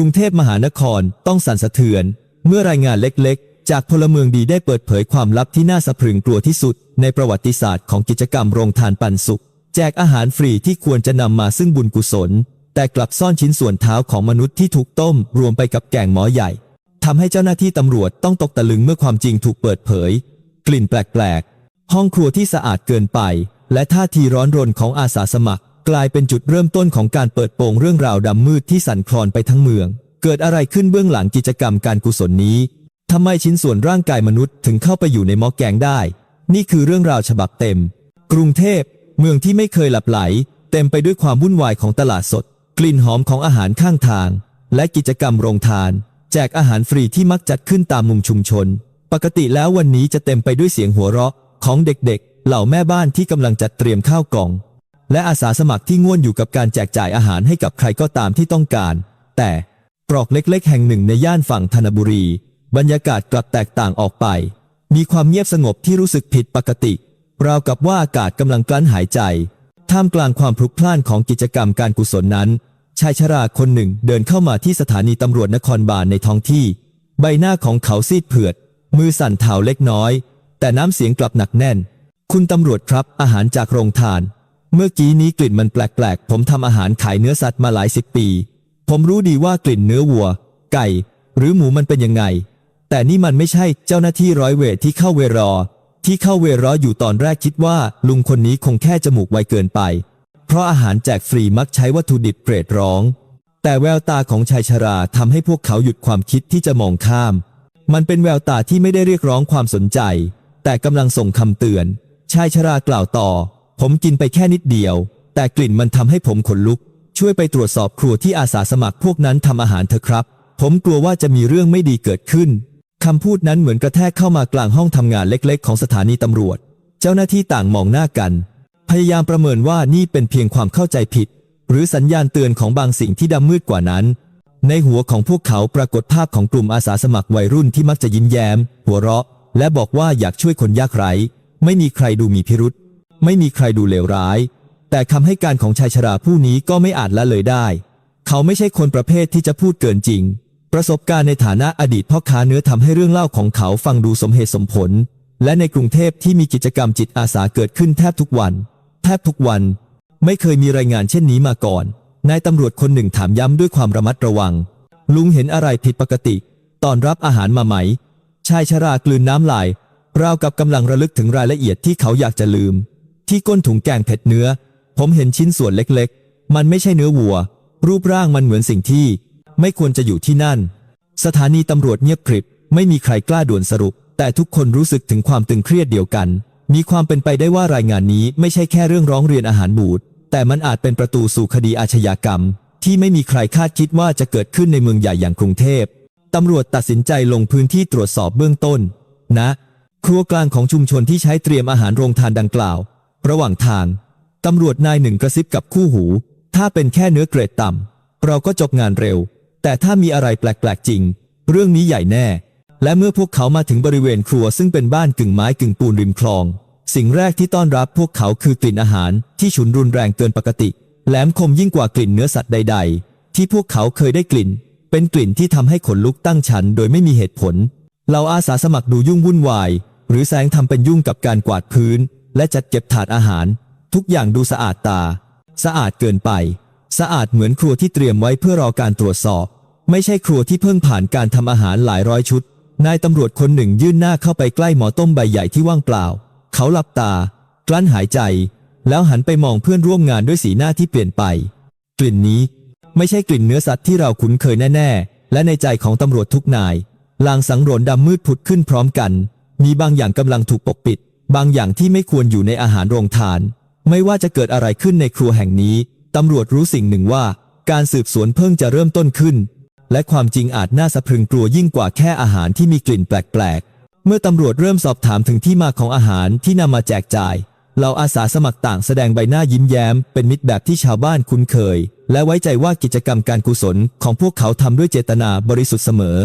รุงเทพมหานครต้องสั่นสะเทือน เมื่อรายงานเล็กๆ จากพลเมืองดีได้เปิดเผยความลับที่น่าสะพรึงกลัวที่สุด ในประวัติศาสตร์ของกิจกรรมโรงทานปันสุข แจกอาหารฟรีที่ควรจะนำมาซึ่งบุญกุศล แต่กลับซ่อนชิ้นส่วนเท้าของมนุษย์ที่ถูกต้ม รวมไปกับแกงหมอใหญ่ทำให้เจ้าหน้าที่ตำรวจต้องตกตะลึงเมื่อความจริงถูกเปิดเผย กลิ่นแปลกๆ ห้องครัวที่สะอาดเกินไป และท่าทีร้อนรนของอาสาสมัคร กลายเป็นจุดเริ่มต้นของการเปิดโปงเรื่องราวดำมืดที่สั่นคลอนไปทั้งเมือง เกิดอะไรขึ้นเบื้องหลังกิจกรรมการกุศลนี้ทำไมชิ้นส่วนร่างกายมนุษย์ถึงเข้าไปอยู่ในหม้อแกงได้ นี่คือเรื่องราวฉบับเต็ม กรุงเทพ เมืองที่ไม่เคยหลับไหล เต็มไปด้วยความวุ่นวายของตลาดสด กลิ่นหอมของอาหารข้างทาง และกิจกรรมโรงทาน แจกอาหารฟรีที่มักจัดขึ้นตามมุมชุมชน ปกติแล้ววันนี้จะเต็มไปด้วยเสียงหัวเราะของเด็กๆ เหล่าแม่บ้านที่กำลังจัดเตรียมข้าวกล่อง และอาสาสมัครที่ง่วนอยู่กับการแจกจ่ายอาหารให้กับใครก็ตามที่ต้องการ แต่ตรอกเล็กๆ แห่งหนึ่งในย่านฝั่งธนบุรี บรรยากาศกลับแตกต่างออกไป มีความเงียบสงบที่รู้สึกผิดปกติ ราวกับว่าอากาศกำลังกลั้นหายใจ ท่ามกลางความพลุกพล่านของกิจกรรมการกุศลนั้น ชายชราคนหนึ่งเดินเข้ามาที่สถานีตำรวจนครบาลในท้องที่ ใบหน้าของเขาซีดเผือด มือสั่นเทาเล็กน้อย แต่น้ำเสียงกลับหนักแน่น คุณตำรวจครับอาหารจากโรงทาน เมื่อกี้นี้กลิ่นมันแปลกๆ ผมทำอาหารขายเนื้อสัตว์มาหลายสิบปี ผมรู้ดีว่ากลิ่นเนื้อวัว ไก่ หรือหมูมันเป็นยังไง แต่นี่มันไม่ใช่เจ้าหน้าที่ร้อยเวรที่เข้าเวรอ ที่เข้าเวรออยู่ตอนแรกคิดว่า ลุงคนนี้คงแค่จมูกไวเกินไป เพราะอาหารแจกฟรีมักใช้วัตถุดิบเกรดร้อง แต่แววตาของชายชราทำให้พวกเขาหยุดความคิดที่จะมองข้าม มันเป็นแววตาที่ไม่ได้เรียกร้องความสนใจ แต่กำลังส่งคำเตือน ชายชรากล่าวต่อ ผมกินไปแค่นิดเดียว แต่กลิ่นมันทำให้ผมขนลุก ช่วยไปตรวจสอบครัวที่อาสาสมัครพวกนั้นทำอาหารเถอะครับ ผมกลัวว่าจะมีเรื่องไม่ดีเกิดขึ้นคำพูดนั้นเหมือนกระแทกเข้ามากลางห้องทำงานเล็กๆ ของสถานีตำรวจ เจ้าหน้าที่ต่างมองหน้ากัน พยายามประเมินว่านี่เป็นเพียงความเข้าใจผิด หรือสัญญาณเตือนของบางสิ่งที่ดำมืดกว่านั้น ในหัวของพวกเขาปรากฏภาพของกลุ่มอาสาสมัครวัยรุ่นที่มักจะยิ้มแย้ม หัวเราะ และบอกว่าอยากช่วยคนยากไร้ ไม่มีใครดูมีพิรุษ ไม่มีใครดูเลวร้าย แต่คำให้การของชายชราผู้นี้ก็ไม่อาจละเลยได้ เขาไม่ใช่คนประเภทที่จะพูดเกินจริง ประสบการณ์ในฐานะอดีตพ่อค้าเนื้อทำให้เรื่องเล่าของเขาฟังดูสมเหตุสมผล และในกรุงเทพที่มีกิจกรรมจิตอาสาเกิดขึ้นแทบทุกวัน แทบทุกวัน ไม่เคยมีรายงานเช่นนี้มาก่อนนายตำรวจคนหนึ่งถามย้ำด้วยความระมัดระวัง ลุงเห็นอะไรผิดปกติ ตอนรับอาหารมาไหม ชายชรากลืนน้ำลายราวกับกำลังระลึกถึงรายละเอียดที่เขาอยากจะลืม ที่ก้นถุงแกงเผ็ดเนื้อ ผมเห็นชิ้นส่วนเล็กๆ มันไม่ใช่เนื้อวัว รูปร่างมันเหมือนสิ่งที่ ไม่ควรจะอยู่ที่นั่น สถานีตำรวจเงียบกริบ ไม่มีใครกล้าด่วนสรุป แต่ทุกคนรู้สึกถึงความตึงเครียดเดียวกัน มีความเป็นไปได้ว่ารายงานนี้ไม่ใช่แค่เรื่องร้องเรียนอาหารบูดแต่มันอาจเป็นประตูสู่คดีอาชญากรรม ที่ไม่มีใครคาดคิดว่าจะเกิดขึ้นในเมืองใหญ่อย่างกรุงเทพตำรวจตัดสินใจลงพื้นที่ตรวจสอบเบื้องต้น นะ ครัวกลางของชุมชนที่ใช้เตรียมอาหารโรงทานดังกล่าว ระหว่างทาง ตำรวจนายหนึ่งกระซิบกับคู่หู ถ้าเป็นแค่เนื้อเกรดต่ำ เราก็จบงานเร็ว แต่ถ้ามีอะไรแปลกๆจริง เรื่องนี้ใหญ่แน่ และเมื่อพวกเขามาถึงบริเวณครัวซึ่งเป็นบ้านกึ่งไม้กึ่งปูนริมคลอง สิ่งแรกที่ต้อนรับพวกเขาคือกลิ่นอาหารที่ฉุนรุนแรงเกินปกติ แหลมคมยิ่งกว่ากลิ่นเนื้อสัตว์ใด ๆ ที่พวกเขาเคยได้กลิ่น เป็นกลิ่นที่ทำให้ขนลุกตั้งชันโดยไม่มีเหตุผลเราอาสาสมัครดูยุ่งวุ่นวาย หรือแสงทำเป็นยุ่งกับการกวาดพื้น และจัดเก็บถาดอาหาร ทุกอย่างดูสะอาดตา สะอาดเกินไป สะอาดเหมือนครัวที่เตรียมไว้เพื่อรอการตรวจสอบ ไม่ใช่ครัวที่เพิ่งผ่านการทำอาหารหลายร้อยชุด นายตำรวจคนหนึ่งยื่นหน้าเข้าไปใกล้หมอต้มใบใหญ่ที่ว่างเปล่า เขาหลับตา กลั้นหายใจ แล้วหันไปมองเพื่อนร่วมงานด้วยสีหน้าที่เปลี่ยนไป กลิ่นนี้ ไม่ใช่กลิ่นเนื้อสัตว์ที่เราคุ้นเคยแน่ๆ และในใจของตำรวจทุกนายลางสังรนดำมืดผุดขึ้นพร้อมกัน มีบางอย่างกำลังถูกปกปิด บางอย่างที่ไม่ควรอยู่ในอาหารโรงทาน ไม่ว่าจะเกิดอะไรขึ้นในครัวแห่งนี้ ตำรวจรู้สิ่งหนึ่งว่า การสืบสวนเพิ่งจะเริ่มต้นขึ้น และความจริงอาจน่าสะพรึงกลัวยิ่งกว่าแค่อาหารที่มีกลิ่นแปลกๆ เมื่อตำรวจเริ่มสอบถามถึงที่มาของอาหารที่นำมาแจกจ่ายเราอาสาสมัครต่างแสดงใบหน้ายิ้มแย้ม เป็นมิตรแบบที่ชาวบ้านคุ้นเคย และไว้ใจว่ากิจกรรมการกุศลของพวกเขาทำด้วยเจตนาบริสุทธิ์เสมอ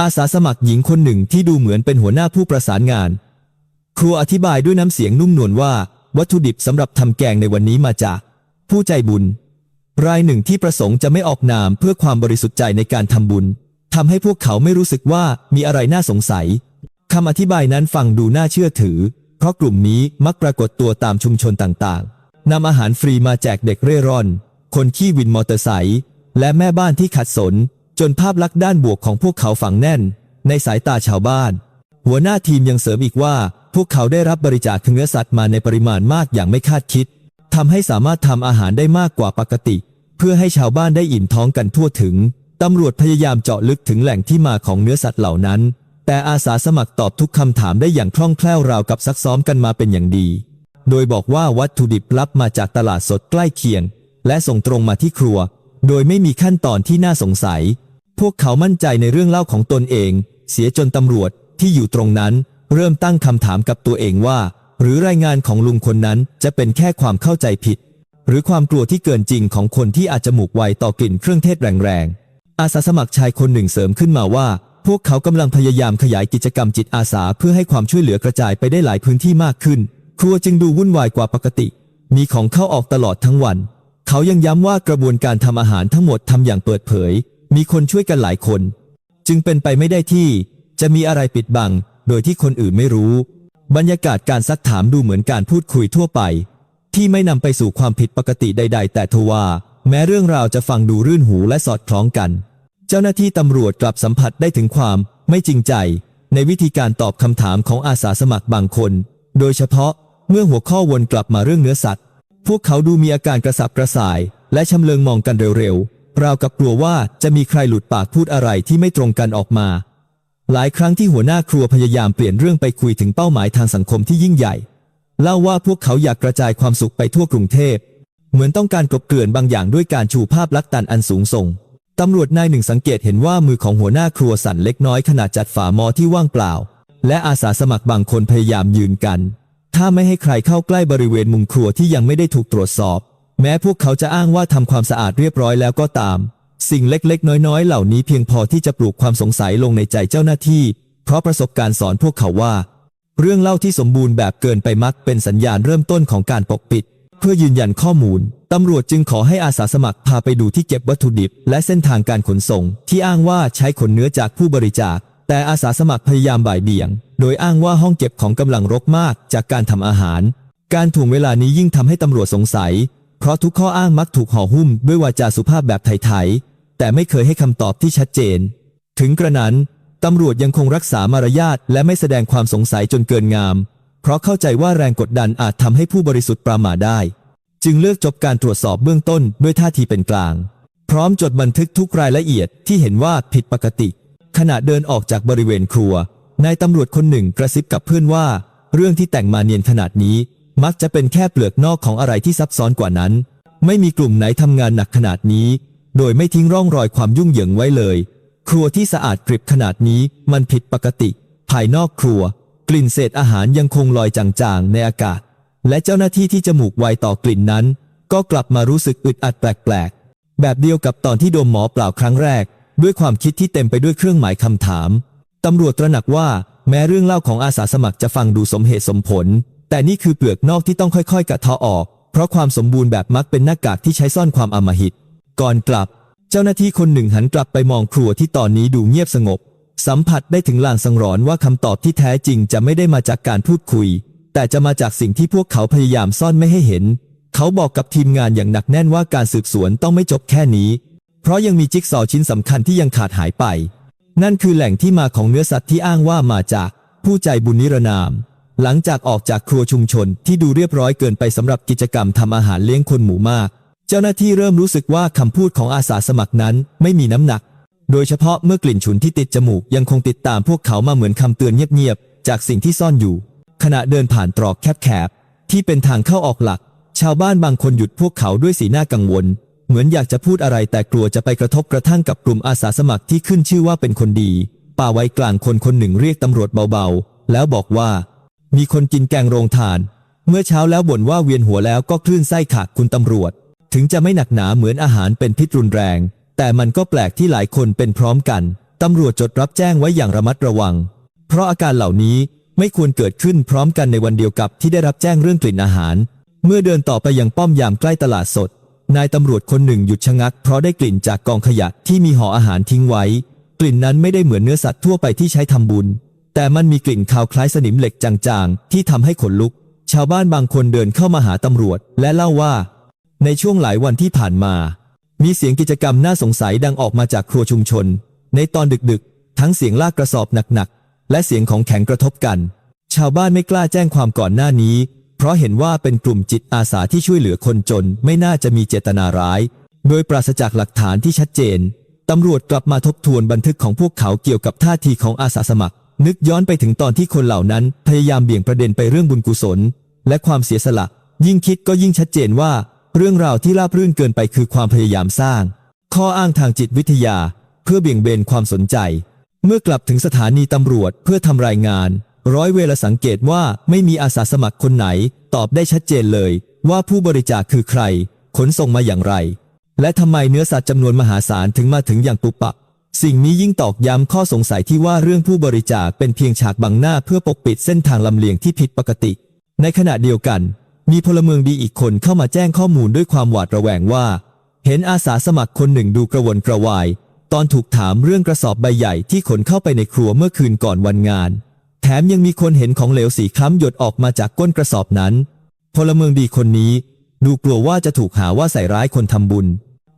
อาสาสมัครหญิงคนหนึ่งที่ดูเหมือนเป็นหัวหน้าผู้ประสานงาน ครูอธิบายด้วยน้ำเสียงนุ่มนวลว่า วัตถุดิบสำหรับทำแกงในวันนี้มาจาก ผู้ใจบุญ รายหนึ่งที่ประสงค์จะไม่ออกนามเพื่อความบริสุทธิ์ใจในการทำบุญทำให้พวกเขาไม่รู้สึกว่ามีอะไรน่าสงสัยคำอธิบายนั้นฟังดูน่าเชื่อถือ เพราะกลุ่มนี้มักปรากฏตัวตามชุมชนต่างๆนำอาหารฟรีมาแจกเด็กเร่ร่อน คนขี้วินมอเตอร์ไซค์และแม่บ้านที่ขัดสน จนภาพลักษณ์ด้านบวกของพวกเขาฝังแน่น ในสายตาชาวบ้าน หัวหน้าทีมยังเสริมอีกว่า พวกเขาได้รับบริจาคเนื้อสัตว์มาในปริมาณมากอย่างไม่คาดคิดทำให้สามารถทำอาหารได้มากกว่าปกติ เพื่อให้ชาวบ้านได้อิ่มท้องกันทั่วถึงตำรวจพยายามเจาะลึกถึงแหล่งที่มาของเนื้อสัตว์เหล่านั้น แต่อาสาสมัครตอบทุกคำถามได้อย่างคล่องแคล่วราวกับซักซ้อมกันมาเป็นอย่างดี โดยบอกว่าวัตถุดิบลับมาจากตลาดสดใกล้เคียง และส่งตรงมาที่ครัว โดยไม่มีขั้นตอนที่น่าสงสัย พวกเขามั่นใจในเรื่องเล่าของตนเอง เสียจนตำรวจที่อยู่ตรงนั้น เริ่มตั้งคำถามกับตัวเองว่า หรือรายงานของลุงคนนั้นจะเป็นแค่ความเข้าใจผิด หรือความกลัวที่เกินจริงของคนที่อาจจะหมูกไวต่อกลิ่นเครื่องเทศแรงๆ อาสาสมัครชายคนหนึ่งเสริมขึ้นมาว่า พวกเขากำลังพยายามขยายกิจกรรมจิตอาสาเพื่อให้ความช่วยเหลือกระจายไปได้หลายพื้นที่มากขึ้น ครัวจึงดูวุ่นวายกว่าปกติ มีของเข้าออกตลอดทั้งวัน เขายังย้ำว่ากระบวนการทำอาหารทั้งหมดทำอย่างเปิดเผย มีคนช่วยกันหลายคน จึงเป็นไปไม่ได้ที่ จะมีอะไรปิดบัง โดยที่คนอื่นไม่รู้ บรรยากาศการซักถามดูเหมือนการพูดคุยทั่วไป ที่ไม่นำไปสู่ความผิดปกติใด ๆ แต่ทว่า แม้เรื่องราวจะฟังดูรื่นหูและสอดคล้องกัน เจ้าหน้าที่ตำรวจกลับสัมผัสได้ถึงความไม่จริงใจ ในวิธีการตอบคำถามของอาสาสมัครบางคน โดยเฉพาะเมื่อหัวข้อวนกลับมาเรื่องเนื้อสัตว์ พวกเขาดูมีอาการกระสับกระส่าย และชำเลืองมองกันเร็วๆราวกับกลัวว่าจะมีใครหลุดปากพูดอะไรที่ไม่ตรงกันออกมา หลายครั้งที่หัวหน้าครัวพยายามเปลี่ยนเรื่องไปคุยถึงเป้าหมายทางสังคมที่ยิ่งใหญ่ เล่าว่าพวกเขาอยากกระจายความสุขไปทั่วกรุงเทพ เหมือนต้องการกลบเกลื่อนบางอย่างด้วยการชูภาพลักษณ์ตันอันสูงส่ง ตำรวจนายหนึ่งสังเกตเห็นว่ามือของหัวหน้าครัวสั่นเล็กน้อยขณะจัดฝามอที่ว่างเปล่า และอาสาสมัครบางคนพยายามยืนกัน ถ้าไม่ให้ใครเข้าใกล้บริเวณมุมครัวที่ยังไม่ได้ถูกตรวจสอบ แม้พวกเขาจะอ้างว่าทำความสะอาดเรียบร้อยแล้วก็ตาม สิ่งเล็กๆ น้อยๆ เหล่านี้เพียงพอที่จะปลูกความสงสัยลงในใจเจ้าหน้าที่ เพราะประสบการณ์สอนพวกเขาว่า เรื่องเล่าที่สมบูรณ์แบบเกินไปมักเป็นสัญญาณเริ่มต้นของการปกปิด เพื่อยืนยันข้อมูล ตำรวจจึงขอให้อาสาสมัครพาไปดูที่เก็บวัตถุดิบ และเส้นทางการขนส่ง ที่อ้างว่าใช้ขนเนื้อจากผู้บริจาค แต่อาสาสมัครพยายามบ่ายเบี่ยง โดยอ้างว่าห้องเก็บของกำลังรกมากจากการทำอาหาร การถ่วงเวลานี้ยิ่งทำให้ตำรวจสงสัย เพราะทุกข้ออ้างมักถูกห่อหุ้มด้วยวาจาสุภาพแบบไทยๆแต่ไม่เคยให้คำตอบที่ชัดเจน ถึงกระนั้นตำรวจยังคงรักษามารยาทและไม่แสดงความสงสัยจนเกินงาม เพราะเข้าใจว่าแรงกดดันอาจทำให้ผู้บริสุทธิ์ประมาทได้ จึงเลือกจบการตรวจสอบเบื้องต้นด้วยท่าทีเป็นกลาง พร้อมจดบันทึกทุกรายละเอียดที่เห็นว่าผิดปกติ ขณะเดินออกจากบริเวณครัวนายตำรวจคนหนึ่งกระซิบกับเพื่อนว่า เรื่องที่แต่งมาเนียนขนาดนี้ มักจะเป็นแค่เปลือกนอกของอะไรที่ซับซ้อนกว่านั้น ไม่มีกลุ่มไหนทำงานหนักขนาดนี้ โดยไม่ทิ้งร่องรอยความยุ่งเหยิงไว้เลย ครัวที่สะอาดกริบขนาดนี้มันผิดปกติ ภายนอกครัว กลิ่นเศษอาหารยังคงลอยจางๆในอากาศ และเจ้าหน้าที่ที่จมูกไวต่อกลิ่นนั้น ก็กลับมารู้สึกอึดอัดแปลกๆ แบบเดียวกับตอนที่ดมหมอเปล่าครั้งแรก ด้วยความคิดที่เต็มไปด้วยเครื่องหมายคำถามตำรวจตระหนักว่าแม้เรื่องเล่าของอาสาสมัครจะฟังดูสมเหตุสมผล แต่นี่คือเปลือกนอกที่ต้องค่อยๆกระเทาะออก เพราะความสมบูรณ์แบบมักเป็นหน้ากากที่ใช้ซ่อนความอำมหิต ก่อนกลับ เจ้าหน้าที่คนหนึ่งหันกลับไปมองครัวที่ตอนนี้ดูเงียบสงบ สัมผัสได้ถึงลางสังหรณ์ว่าคำตอบที่แท้จริงจะไม่ได้มาจากการพูดคุย แต่จะมาจากสิ่งที่พวกเขาพยายามซ่อนไม่ให้เห็น เขาบอกกับทีมงานอย่างหนักแน่นว่าการสืบสวนต้องไม่จบแค่นี้ เพราะยังมีจิ๊กซอว์ชิ้นสำคัญที่ยังขาดหายไป นั่นคือแหล่งที่มาของเนื้อสัตว์ที่อ้างว่ามาจากผู้ใจบุญนิรนาม หลังจากออกจากครัวชุมชนที่ดูเรียบร้อยเกินไปสำหรับกิจกรรมทำอาหารเลี้ยงคนหมู่มาก เจ้าหน้าที่เริ่มรู้สึกว่าคำพูดของอาสาสมัครนั้นไม่มีน้ำหนัก โดยเฉพาะเมื่อกลิ่นฉุนที่ติดจมูกยังคงติดตามพวกเขามาเหมือนคำเตือนเงียบๆจากสิ่งที่ซ่อนอยู่ ขณะเดินผ่านตรอกแคบๆที่เป็นทางเข้าออกหลัก ชาวบ้านบางคนหยุดพวกเขาด้วยสีหน้ากังวล เหมือนอยากจะพูดอะไรแต่กลัวจะไปกระทบกระทั่งกับกลุ่มอาสาสมัครที่ขึ้นชื่อว่าเป็นคนดี ป่าไว้กลางคนคนหนึ่งเรียกตำรวจเบาๆ แล้วบอกว่า มีคนกินแกงโรงทาน เมื่อเช้าแล้วบ่นว่าเวียนหัวแล้วก็คลื่นไส้ขาดคุณตำรวจ ถึงจะไม่หนักหนาเหมือนอาหารเป็นพิษรุนแรง แต่มันก็แปลกที่หลายคนเป็นพร้อมกัน ตำรวจจดรับแจ้งไว้อย่างระมัดระวัง เพราะอาการเหล่านี้ไม่ควรเกิดขึ้นพร้อมกันในวันเดียวกับที่ได้รับแจ้งเรื่องกลิ่นอาหาร เมื่อเดินต่อไปยังป้อมยามใกล้ตลาดสด นายตำรวจคนหนึ่งหยุดชะงักเพราะได้กลิ่นจากกองขยะที่มีห่ออาหารทิ้งไว้ กลิ่นนั้นไม่ได้เหมือนเนื้อสัตว์ทั่วไปที่ใช้ทำบุญ แต่มันมีกลิ่นคาวคล้ายสนิมเหล็กจางๆ ที่ทำให้ขนลุก ชาวบ้านบางคนเดินเข้ามาหาตำรวจ และเล่าว่า ในช่วงหลายวันที่ผ่านมา มีเสียงกิจกรรมน่าสงสัยดังออกมาจากครัวชุมชน ในตอนดึกๆ ทั้งเสียงลากกระสอบหนักๆ และเสียงของแข็งกระทบกัน ชาวบ้านไม่กล้าแจ้งความก่อนหน้านี้ เพราะเห็นว่าเป็นกลุ่มจิตอาสาที่ช่วยเหลือคนจนไม่น่าจะมีเจตนาร้าย โดยปราศจากหลักฐานที่ชัดเจนตำรวจกลับมาทบทวนบันทึกของพวกเขาเกี่ยวกับท่าทีของอาสาสมัคร นึกย้อนไปถึงตอนที่คนเหล่านั้นพยายามเบี่ยงประเด็นไปเรื่องบุญกุศล และความเสียสละ ยิ่งคิดก็ยิ่งชัดเจนว่า เรื่องราวที่ราบรื่นเกินไปคือความพยายามสร้าง ข้ออ้างทางจิตวิทยา เพื่อเบี่ยงเบนความสนใจ เมื่อกลับถึงสถานีตำรวจเพื่อทำรายงาน ร้อยเวลาสังเกตว่าไม่มีอาสาสมัครคนไหน ตอบได้ชัดเจนเลย ว่าผู้บริจาคคือใคร ขนส่งมาอย่างไร และทำไมเนื้อสัตว์จำนวนมหาศาลถึงมาถึงอย่างปุบปับ สิ่งนี้ยิ่งตอกย้ำข้อสงสัยที่ว่าเรื่องผู้บริจาคเป็นเพียงฉากบังหน้าเพื่อปกปิดเส้นทางลำเลียงที่ผิดปกติ ในขณะเดียวกัน มีพลเมืองดีอีกคนเข้ามาแจ้งข้อมูลด้วยความหวาดระแวงว่า เห็นอาสาสมัครคนหนึ่งดูกระวนกระวาย ตอนถูกถามเรื่องกระสอบใบใหญ่ที่ขนเข้าไปในครัวเมื่อคืนก่อนวันงาน แถมยังมีคนเห็นของเหลวสีคล้ำหยดออกมาจากก้นกระสอบนั้น พลเมืองดีคนนี้ ดูกลัวว่าจะถูกหาว่าใส่ร้ายคนทำบุญ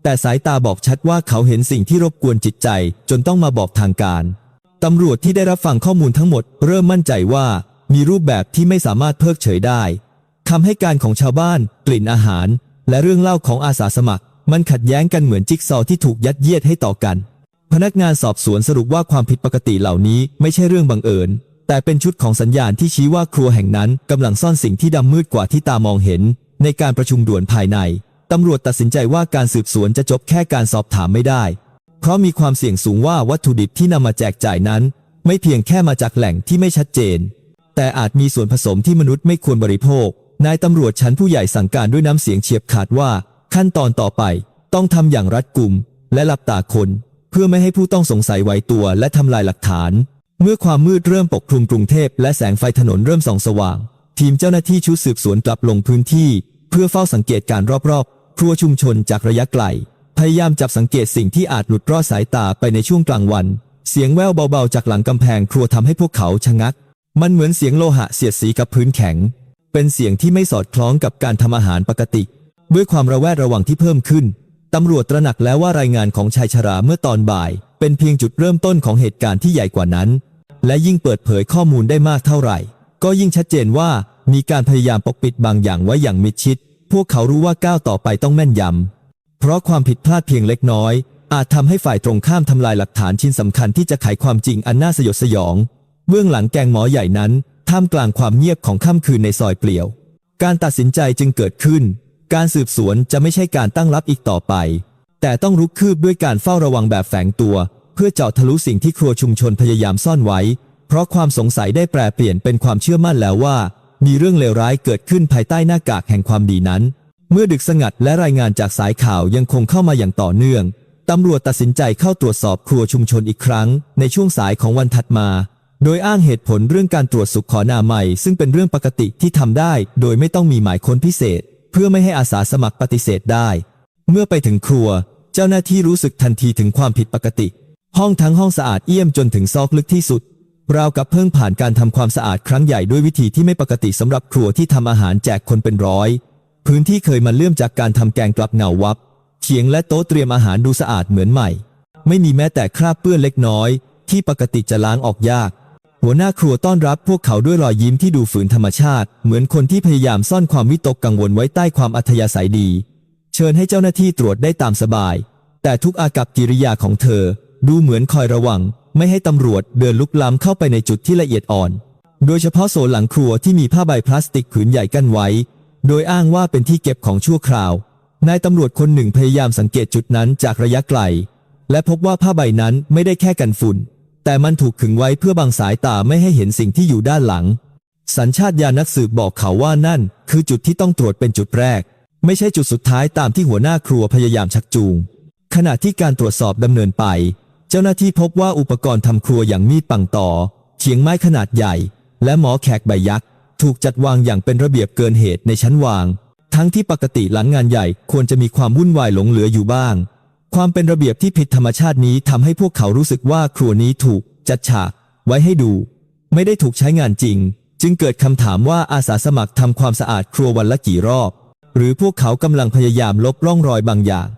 แต่สายตาบอกชัดว่าเขาเห็นสิ่งที่รบกวนจิตใจ จนต้องมาบอกทางการ ตำรวจที่ได้รับฟังข้อมูลทั้งหมด เริ่มมั่นใจว่ามีรูปแบบที่ไม่สามารถเพิกเฉยได้คำให้การของชาวบ้าน กลิ่นอาหาร และเรื่องเล่าของอาสาสมัคร มันขัดแย้งกันเหมือนจิ๊กซอว์ที่ถูกยัดเยียดให้ต่อกัน พนักงานสอบสวนสรุปว่าความผิดปกติเหล่านี้ไม่ใช่เรื่องบังเอิญ แต่เป็นชุดของสัญญาณที่ชี้ว่าครัวแห่งนั้นกำลังซ่อนสิ่งที่ดำมืดกว่าที่ตามองเห็น ในการประชุมด่วนภายใน ตำรวจตัดสินใจว่าการสืบสวนจะจบแค่การสอบถามไม่ได้ เพราะมีความเสี่ยงสูงว่าวัตถุดิบที่นำมาแจกจ่ายนั้น ไม่เพียงแค่มาจากแหล่งที่ไม่ชัดเจน แต่อาจมีส่วนผสมที่มนุษย์ไม่ควรบริโภค นายตำรวจชั้นผู้ใหญ่สั่งการด้วยน้ำเสียงเฉียบขาดว่า ขั้นตอนต่อไป ต้องทำอย่างรัดกุม และหลับตาคน เพื่อไม่ให้ผู้ต้องสงสัยไหวตัวและทำลายหลักฐาน เมื่อความมืดเริ่มปกคลุมกรุงเทพและแสงไฟถนนเริ่มส่องสว่าง ทีมเจ้าหน้าที่ชุดสืบสวนกลับลงพื้นที่ เพื่อเฝ้าสังเกตการรอบๆ ครัวชุมชนจากระยะไกล พยายามจับสังเกตสิ่งที่อาจหลุดรอดสายตาไปในช่วงกลางวัน เสียงแว่วเบาๆ จากหลังกำแพงครัวทำให้พวกเขาชะงัก มันเหมือนเสียงโลหะเสียดสีกับพื้นแข็ง เป็นเสียงที่ไม่สอดคล้องกับการทำอาหารปกติ ด้วยความระแวดระวังที่เพิ่มขึ้นตำรวจตระหนักแล้วว่ารายงานของชายชราเมื่อตอนบ่าย เป็นเพียงจุดเริ่มต้นของเหตุการณ์ที่ใหญ่กว่านั้น และยิ่งเปิดเผยข้อมูลได้มากเท่าไหร่ ก็ยิ่งชัดเจนว่ามีการพยายามปกปิดบางอย่างไว้อย่างมิดชิด พวกเขารู้ว่าก้าวต่อไปต้องแม่นยำ เพราะความผิดพลาดเพียงเล็กน้อย อาจทำให้ฝ่ายตรงข้ามทำลายหลักฐานชิ้นสำคัญที่จะไขความจริงอันน่าสยดสยอง เบื้องหลังแกงหมอใหญ่นั้น ท่ามกลางความเงียบของค่ำคืนในซอยเปลี่ยว การตัดสินใจจึงเกิดขึ้น การสืบสวนจะไม่ใช่การตั้งรับอีกต่อไป แต่ต้องรุกคืบด้วยการเฝ้าระวังแบบแฝงตัว เพื่อเจาะทะลุสิ่งที่ครัวชุมชนพยายามซ่อนไว้ เพราะความสงสัยได้แปรเปลี่ยนเป็นความเชื่อมั่นแล้วว่า มีเรื่องเลวร้ายเกิดขึ้นภายใต้หน้ากากแห่งความดีนั้น เมื่อดึกสงัดและรายงานจากสายข่าวยังคงเข้ามาอย่างต่อเนื่องตำรวจตัดสินใจเข้าตรวจสอบครัวชุมชนอีกครั้ง ในช่วงสายของวันถัดมา โดยอ้างเหตุผลเรื่องการตรวจสุขขอนาใหมัยซึ่งเป็นเรื่องปกติที่ทำได้ โดยไม่ต้องมีหมายค้นพิเศษ เพื่อไม่ให้อาสาสมัครปฏิเสธได้ เมื่อไปถึงครัว เจ้าหน้าที่รู้สึกทันทีถึงความผิดปกติ ห้องทั้งห้องสะอาดเอี่ยมจนถึงซอกลึกที่สุด ราวกับเพิ่งผ่านการทำความสะอาดครั้งใหญ่ด้วยวิธีที่ไม่ปกติสำหรับครัวที่ทำอาหารแจกคนเป็นร้อย พื้นที่เคยมันเลื่อมจากการทำแกงกลับเงาวับเขียงและโต๊ะเตรียมอาหารดูสะอาดเหมือนใหม่ ไม่มีแม้แต่คราบเปื้อนเล็กน้อย ที่ปกติจะล้างออกยาก หัวหน้าครัวต้อนรับพวกเขาด้วยรอยยิ้มที่ดูฝืนธรรมชาติ เหมือนคนที่พยายามซ่อนความวิตกกังวลไว้ใต้ความอัธยาศัยดี เชิญให้เจ้าหน้าที่ตรวจได้ตามสบาย แต่ทุกอากับกิริยาของเธอ ดูเหมือนคอยระวัง ไม่ให้ตำรวจเดินลุกล้ำเข้าไปในจุดที่ละเอียดอ่อน โดยเฉพาะโซนหลังครัวที่มีผ้าใบพลาสติกผืนใหญ่กั้นไว้ โดยอ้างว่าเป็นที่เก็บของชั่วคราวนายตำรวจคนหนึ่งพยายามสังเกตจุดนั้นจากระยะไกล และพบว่าผ้าใบนั้นไม่ได้แค่กันฝุ่น แต่มันถูกขึงไว้เพื่อบังสายตาไม่ให้เห็นสิ่งที่อยู่ด้านหลัง สัญชาตญาณนักสืบบอกเขาว่านั่น คือจุดที่ต้องตรวจเป็นจุดแรก ไม่ใช่จุดสุดท้ายตามที่หัวหน้าครัวพยายามชักจูง ขณะที่การตรวจสอบดำเนินไป เจ้าหน้าที่พบว่าอุปกรณ์ทำครัวอย่างมีดปังต่อเขียงไม้ขนาดใหญ่ และหมอแขกใบยักษ์ถูกจัดวางอย่างเป็นระเบียบเกินเหตุในชั้นวาง ทั้งที่ปกติหลังงานใหญ่ควรจะมีความวุ่นวายหลงเหลืออยู่บ้าง ความเป็นระเบียบที่ผิดธรรมชาตินี้ทำให้พวกเขารู้สึกว่าครัวนี้ถูกจัดฉากไว้ให้ดู ไม่ได้ถูกใช้งานจริง จึงเกิดคำถามว่าอาสาสมัครทำความสะอาดครัววันละกี่รอบ หรือพวกเขากำลังพยายามลบร่องรอยบางอย่าง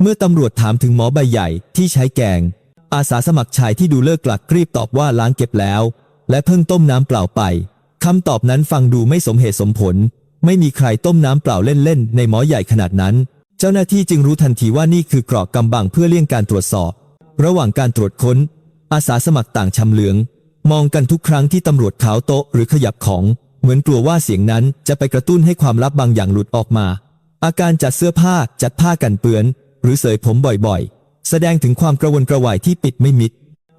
เมื่อตำรวจถามถึงหมอใบใหญ่ที่ใช้แกง อาสาสมัครชายที่ดูเลิกกลักรีบตอบว่าล้างเก็บแล้ว และเพิ่งต้มน้ำเปล่าไปคำตอบนั้นฟังดูไม่สมเหตุสมผล ไม่มีใครต้มน้ำเปล่าเล่นๆในหมอใหญ่ขนาดนั้น เจ้าหน้าที่จึงรู้ทันทีว่านี่คือกรอกกำบังเพื่อเลี่ยงการตรวจสอบ ระหว่างการตรวจค้น อาสาสมัครต่างชำเหลือง มองกันทุกครั้งที่ตำรวจขาวโต๊ะหรือขยับของ เหมือนกลัวว่าเสียงนั้นจะไปกระตุ้นให้ความลับบางอย่างหลุดออกมา อาการจัดเสื้อผ้าจัดผ้ากันเปื้อน หรือเสยผมบ่อยๆ แสดงถึงความกระวนกระวายที่ปิดไม่มิด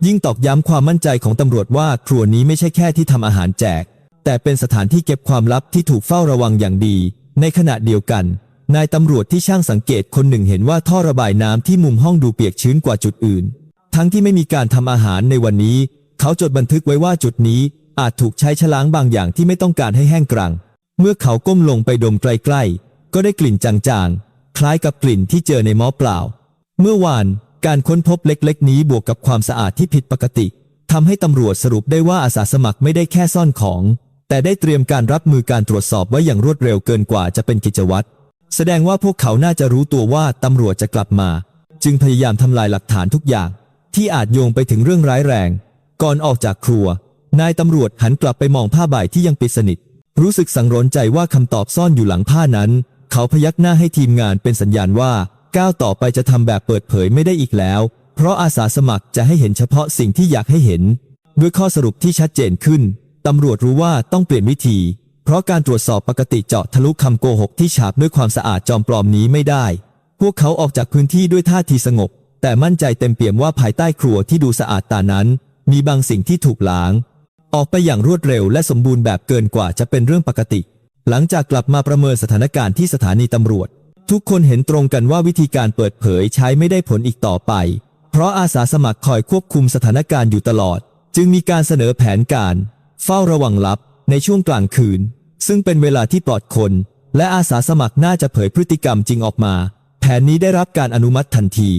ยิ่งตอกย้ำความมั่นใจของตำรวจว่าครัวนี้ไม่ใช่แค่ที่ทำอาหารแจก แต่เป็นสถานที่เก็บความลับที่ถูกเฝ้าระวังอย่างดี ในขณะเดียวกัน นายตำรวจที่ช่างสังเกตคนหนึ่งเห็นว่าท่อระบายน้ำที่มุมห้องดูเปียกชื้นกว่าจุดอื่น ทั้งที่ไม่มีการทำอาหารในวันนี้ เขาจดบันทึกไว้ว่าจุดนี้อาจถูกใช้ชะล้างบางอย่างที่ไม่ต้องการให้แห้งกรัง เมื่อเขาก้มลงไปดมใกล้ๆก็ได้กลิ่นจางๆ คล้ายกับกลิ่นที่เจอในหม้อเปล่า เมื่อวานการค้นพบเล็กๆ นี้บวกกับความสะอาดที่ผิดปกติทำให้ตำรวจสรุปได้ว่าอาสาสมัครไม่ได้แค่ซ่อนของ แต่ได้เตรียมการรับมือการตรวจสอบไว้อย่างรวดเร็วเกินกว่าจะเป็นกิจวัตรแสดงว่าพวกเขาน่าจะรู้ตัวว่าตำรวจจะกลับมา จึงพยายามทำลายหลักฐานทุกอย่าง ที่อาจโยงไปถึงเรื่องร้ายแรง ก่อนออกจากครัว นายตำรวจหันกลับไปมองผ้าใบที่ยังปิดสนิท รู้สึกสังรนใจว่าคำตอบซ่อนอยู่หลังผ้านั้น เขาพยักหน้าให้ทีมงานเป็นสัญญาณว่า ก้าวต่อไปจะทำแบบเปิดเผยไม่ได้อีกแล้ว เพราะอาสาสมัครจะให้เห็นเฉพาะสิ่งที่อยากให้เห็น ด้วยข้อสรุปที่ชัดเจนขึ้นตำรวจรู้ว่าต้องเปลี่ยนวิธี เพราะการตรวจสอบปกติเจาะทะลุคำโกหกที่ฉาบด้วยความสะอาดจอมปลอมนี้ไม่ได้ พวกเขาออกจากพื้นที่ด้วยท่าทีสงบ แต่มั่นใจเต็มเปี่ยมว่าภายใต้ครัวที่ดูสะอาดตานั้น มีบางสิ่งที่ถูกล้าง ออกไปอย่างรวดเร็วและสมบูรณ์แบบเกินกว่าจะเป็นเรื่องปกติ หลังจากกลับมาประเมินสถานการณ์ที่สถานีตำรวจ ทุกคนเห็นตรงกันว่าวิธีการเปิดเผยใช้ไม่ได้ผลอีกต่อไป เพราะอาสาสมัครคอยควบคุมสถานการณ์อยู่ตลอด จึงมีการเสนอแผนการ เฝ้าระวังลับในช่วงกลางคืน ซึ่งเป็นเวลาที่ปลอดคน และอาสาสมัครน่าจะเผยพฤติกรรมจริงออกมา แผนนี้ได้รับการอนุมัติทันที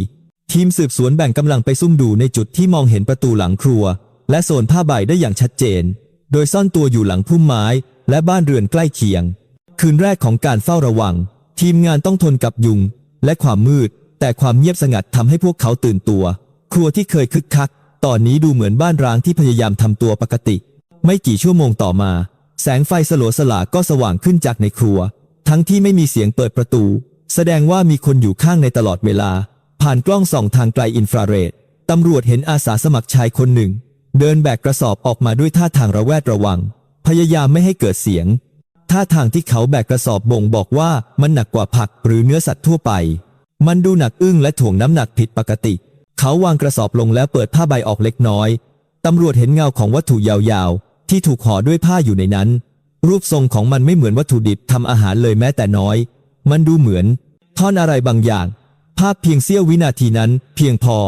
ทีมสืบสวนแบ่งกำลังไปซุ่มดูในจุดที่มองเห็นประตูหลังครัว และโซนผ้าใบได้อย่างชัดเจน โดยซ่อนตัวอยู่หลังพุ่มไม้ และบ้านเรือนใกล้เคียง คืนแรกของการเฝ้าระวัง ทีมงานต้องทนกับยุง และความมืด แต่ความเงียบสงัดทำให้พวกเขาตื่นตัว ครัวที่เคยคึกคัก ตอนนี้ดูเหมือนบ้านร้างที่พยายามทำตัวปกติ ไม่กี่ชั่วโมงต่อมา แสงไฟสลัวสลาก็สว่างขึ้นจากในครัว ทั้งที่ไม่มีเสียงเปิดประตู แสดงว่ามีคนอยู่ข้างในตลอดเวลา ผ่านกล้องส่องทางไกลอินฟราเรดตำรวจเห็นอาสาสมัครชายคนหนึ่ง เดินแบกกระสอบออกมาด้วยท่าทางระแวดระวัง พยายามไม่ให้เกิดเสียง ท่าทางที่เขาแบกกระสอบบ่งบอกว่ามันหนักกว่าผักหรือเนื้อสัตว์ทั่วไป มันดูหนักอึ้งและถ่วงน้ำหนักผิดปกติ เขาวางกระสอบลงแล้วเปิดผ้าใบออกเล็กน้อย ตำรวจเห็นเงาของวัตถุยาวๆ ที่ถูกห่อด้วยผ้าอยู่ในนั้น รูปทรงของมันไม่เหมือนวัตถุดิบทำอาหารเลยแม้แต่น้อย มันดูเหมือนท่อนอะไรบางอย่าง ภาพเพียงเสี้ยววินาทีนั้น เพียงพอ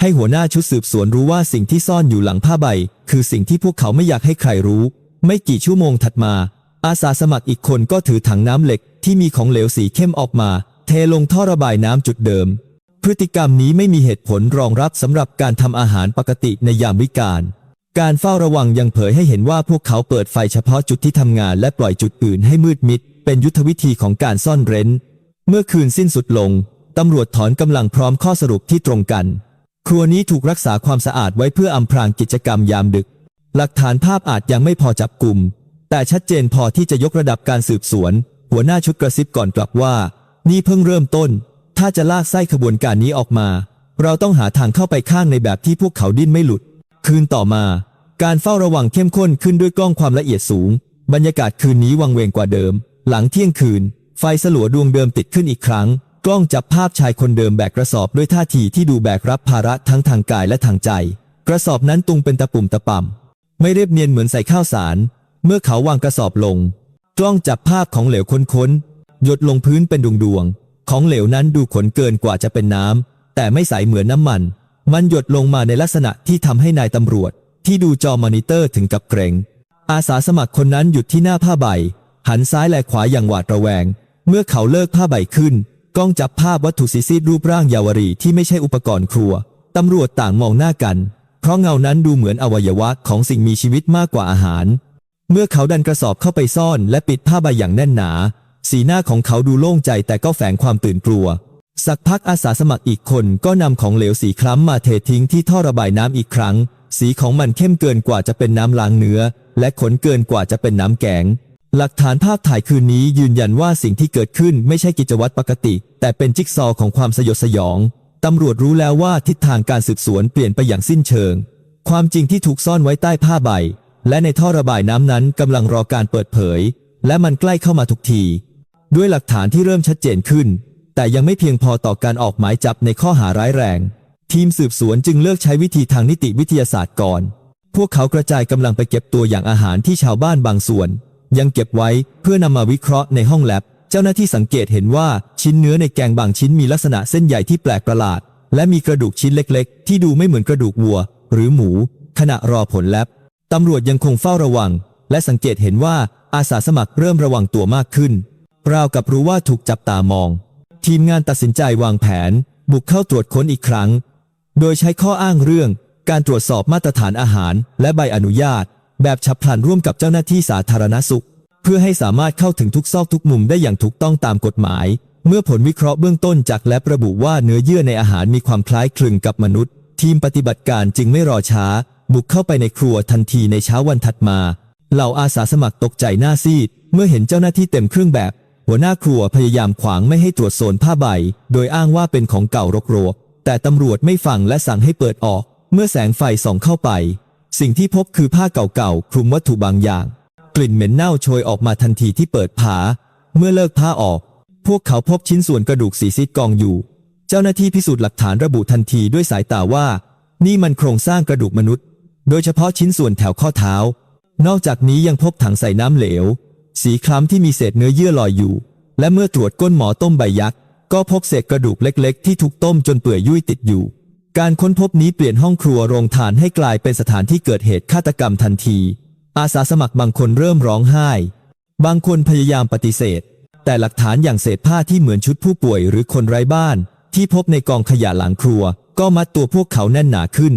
ให้หัวหน้าชุดสืบสวนรู้ว่าสิ่งที่ซ่อนอยู่หลังผ้าใบ คือสิ่งที่พวกเขาไม่อยากให้ใครรู้ ไม่กี่ชั่วโมงถัดมา อาสาสมัครอีกคนก็ถือถังน้ำเหล็กที่มีของเหลวสีเข้มออกมา เทลงท่อระบายน้ำจุดเดิม พฤติกรรมนี้ไม่มีเหตุผลรองรับสำหรับการทำอาหารปกติในยามวิกาลการเฝ้าระวังยังเผยให้เห็นว่าพวกเขาเปิดไฟเฉพาะจุดที่ทำงานและปล่อยจุดอื่นให้มืดมิด เป็นยุทธวิธีของการซ่อนเร้น เมื่อคืนสิ้นสุดลงตำรวจถอนกำลังพร้อมข้อสรุปที่ตรงกัน ครัวนี้ถูกรักษาความสะอาดไว้เพื่ออำพรางกิจกรรมยามดึก หลักฐานภาพอาจยังไม่พอจับกลุ่ม แต่ชัดเจนพอที่จะยกระดับการสืบสวน หัวหน้าชุดกระซิบก่อนกลับว่า นี่เพิ่งเริ่มต้น ถ้าจะลากไส้ขบวนการนี้ออกมา เราต้องหาทางเข้าไปข้างในแบบที่พวกเขาดิ้นไม่หลุด คืนต่อมา การเฝ้าระวังเข้มข้นขึ้นด้วยกล้องความละเอียดสูง บรรยากาศคืนนี้วังเวงกว่าเดิม หลังเที่ยงคืน ไฟสลัวดวงเดิมติดขึ้นอีกครั้ง กล้องจับภาพชายคนเดิมแบกกระสอบด้วยท่าทีที่ดูแบกรับภาระทั้งทางกายและทางใจ กระสอบนั้นตุงเป็นตะปุ่มตะป่ำไม่เรียบเนียนเหมือนใส่ข้าวสาร เมื่อเขาวางกระสอบลง กล้องจับภาพของเหลวค้นๆ หยดลงพื้นเป็นดวงๆ ของเหลวนั้นดูขนเกินกว่าจะเป็นน้ำ แต่ไม่ใสเหมือนน้ำมัน มันหยดลงมาในลักษณะที่ทำให้นายตำรวจ ที่ดูจอมอนิเตอร์ถึงกับเกรง อาสาสมัครคนนั้นหยุดที่หน้าผ้าใบ หันซ้ายและขวาอย่างหวาดระแวง เมื่อเขาเลิกผ้าใบขึ้น กล้องจับภาพวัตถุซีซีดรูปร่างเยาวรีที่ไม่ใช่อุปกรณ์ครัวตำรวจต่างมองหน้ากัน เพราะเงานั้นดูเหมือนอวัยวะของสิ่งมีชีวิตมากกว่าอาหาร เมื่อเขาดันกระสอบเข้าไปซ่อนและปิดผ้าใบอย่างแน่นหนา สีหน้าของเขาดูโล่งใจแต่ก็แฝงความตื่นกลัว สักพักอาสาสมัครอีกคนก็นำของเหลวสีคล้ำมาเททิ้งที่ท่อระบายน้ำอีกครั้ง สีของมันเข้มเกินกว่าจะเป็นน้ำล้างเนื้อ และขนเกินกว่าจะเป็นน้ำแกงหลักฐานภาพถ่ายคืนนี้ยืนยันว่าสิ่งที่เกิดขึ้นไม่ใช่กิจวัตรปกติ แต่เป็นจิ๊กซอของความสยดสยอง ตำรวจรู้แล้วว่าทิศทางการสืบสวนเปลี่ยนไปอย่างสิ้นเชิง ความจริงที่ถูกซ่อนไว้ใต้ผ้าใบ และในท่อระบายน้ำนั้นกำลังรอการเปิดเผย และมันใกล้เข้ามาทุกที ด้วยหลักฐานที่เริ่มชัดเจนขึ้น แต่ยังไม่เพียงพอต่อการออกหมายจับในข้อหาร้ายแรง ทีมสืบสวนจึงเลือกใช้วิธีทางนิติวิทยาศาสตร์ก่อน พวกเขากระจายกำลังไปเก็บตัวอย่างอาหารที่ชาวบ้านบางส่วน ยังเก็บไว้เพื่อนำมาวิเคราะห์ในห้องแลบเจ้าหน้าที่สังเกตเห็นว่าชิ้นเนื้อในแกงบางชิ้นมีลักษณะเส้นใหญ่ที่แปลกประหลาด และมีกระดูกชิ้นเล็ก ๆ ที่ดูไม่เหมือนกระดูกวัว หรือหมู ขณะรอผลแลบ ตำรวจยังคงเฝ้าระวัง และสังเกตเห็นว่าอาสาสมัครเริ่มระวังตัวมากขึ้น ราวกับรู้ว่าถูกจับตามอง ทีมงานตัดสินใจวางแผน บุกเข้าตรวจค้นอีกครั้ง โดยใช้ข้ออ้างเรื่องการตรวจสอบมาตรฐานอาหาร และใบอนุญาต แบบฉับพลันร่วมกับเจ้าหน้าที่สาธารณสุข เพื่อให้สามารถเข้าถึงทุกซอกทุกมุมได้อย่างถูกต้องตามกฎหมาย เมื่อผลวิเคราะห์เบื้องต้นจากแลบระบุว่าเนื้อเยื่อในอาหารมีความคล้ายคลึงกับมนุษย์ ทีมปฏิบัติการจึงไม่รอช้า บุกเข้าไปในครัวทันทีในเช้าวันถัดมา เหล่าอาสาสมัครตกใจหน้าซีด เมื่อเห็นเจ้าหน้าที่เต็มเครื่องแบบ หัวหน้าครัวพยายามขวางไม่ให้ตรวจโซนผ้าใบ โดยอ้างว่าเป็นของเก่ารกโรกแต่ตำรวจไม่ฟังและสั่งให้เปิดออก เมื่อแสงไฟส่องเข้าไป สิ่งที่พบคือผ้าเก่าๆคลุมวัตถุบางอย่าง กลิ่นเหม็นเน่าโชยออกมาทันทีที่เปิดผา เมื่อเลิกผ้าออก พวกเขาพบชิ้นส่วนกระดูกสีซีดกองอยู่ เจ้าหน้าที่พิสูจน์หลักฐานระบุทันทีด้วยสายตาว่า นี่มันโครงสร้างกระดูกมนุษย์ โดยเฉพาะชิ้นส่วนแถวข้อเท้า นอกจากนี้ยังพบถังใส่น้ำเหลว สีคล้ำที่มีเศษเนื้อเยื่อลอยอยู่ และเมื่อตรวจก้นหมอต้มใบยักษ์ก็พบเศษกระดูกเล็กๆ ที่ถูกต้มจนเปื่อยยุ่ยติดอยู่ การค้นพบนี้เปลี่ยนห้องครัวโรงทานให้กลายเป็นสถานที่เกิดเหตุฆาตกรรมทันที อาสาสมัครบางคนเริ่มร้องไห้ บางคนพยายามปฏิเสธ แต่หลักฐานอย่างเศษผ้าที่เหมือนชุดผู้ป่วยหรือคนไร้บ้าน ที่พบในกองขยะหลังครัว ก็มัดตัวพวกเขาแน่นหนาขึ้น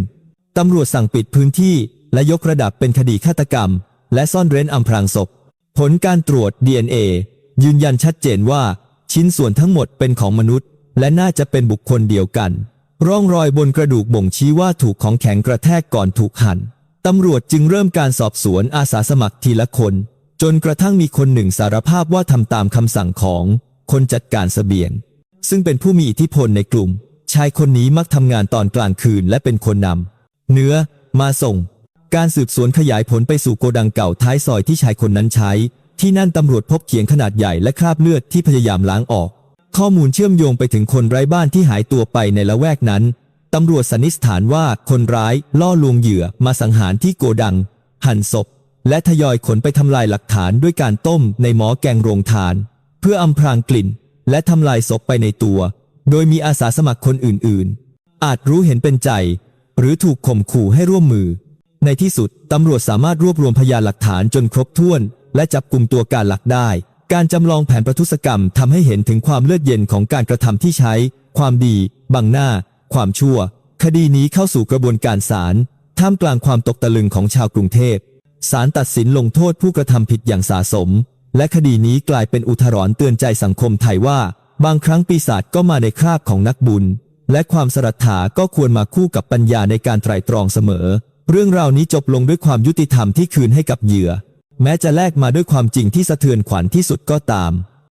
ตำรวจสั่งปิดพื้นที่และยกระดับเป็นคดีฆาตกรรม และซ่อนเร้นอำพรางศพ ผลการตรวจ DNA ยืนยันชัดเจนว่า ชิ้นส่วนทั้งหมดเป็นของมนุษย์ และน่าจะเป็นบุคคลเดียวกัน ร่องรอยบนกระดูกบ่งชี้ว่าถูกของแข็งกระแทกก่อนถูกหั่นตำรวจจึงเริ่มการสอบสวนอาสาสมัครทีละคน จนกระทั่งมีคนหนึ่งสารภาพว่าทำตามคำสั่งของคนจัดการเสบียง ซึ่งเป็นผู้มีอิทธิพลในกลุ่ม ชายคนนี้มักทำงานตอนกลางคืนและเป็นคนนำ เนื้อ มาส่ง การสืบสวนขยายผลไปสู่โกดังเก่าท้ายซอยที่ชายคนนั้นใช้ ที่นั่นตำรวจพบเขียงขนาดใหญ่และคราบเลือดที่พยายามล้างออก ข้อมูลเชื่อมโยงไปถึงคนไร้บ้านที่หายตัวไปในละแวกนั้นตำรวจสันนิษฐานว่าคนร้ายล่อลวงเหยื่อมาสังหารที่โกดัง หั่นศพ และทยอยขนไปทำลายหลักฐานด้วยการต้มในหม้อแกงโรงทาน เพื่ออำพรางกลิ่น และทำลายศพไปในตัว โดยมีอาสาสมัครคนอื่นๆ อาจรู้เห็นเป็นใจ หรือถูกข่มขู่ให้ร่วมมือ ในที่สุดตำรวจสามารถรวบรวมพยานหลักฐานจนครบถ้วน และจับกลุ่มตัวการหลักได้ การจำลองแผนประทุษกรรมทำให้เห็นถึงความเลือดเย็นของการกระทำที่ใช้ ความดี บังหน้า ความชั่ว คดีนี้เข้าสู่กระบวนการศาลท่ามกลางความตกตะลึงของชาวกรุงเทพศาลตัดสินลงโทษผู้กระทำผิดอย่างสาสม และคดีนี้กลายเป็นอุทาหรณ์เตือนใจสังคมไทยว่า บางครั้งปีศาจก็มาในคราบของนักบุญ และความสรัทธาก็ควรมาคู่กับปัญญาในการไตร่ตรองเสมอ เรื่องราวนี้จบลงด้วยความยุติธรรมที่คืนให้กับเหยื่อ แม้จะแลกมาด้วยความจริงที่สะเทือนขวัญที่สุดก็ตาม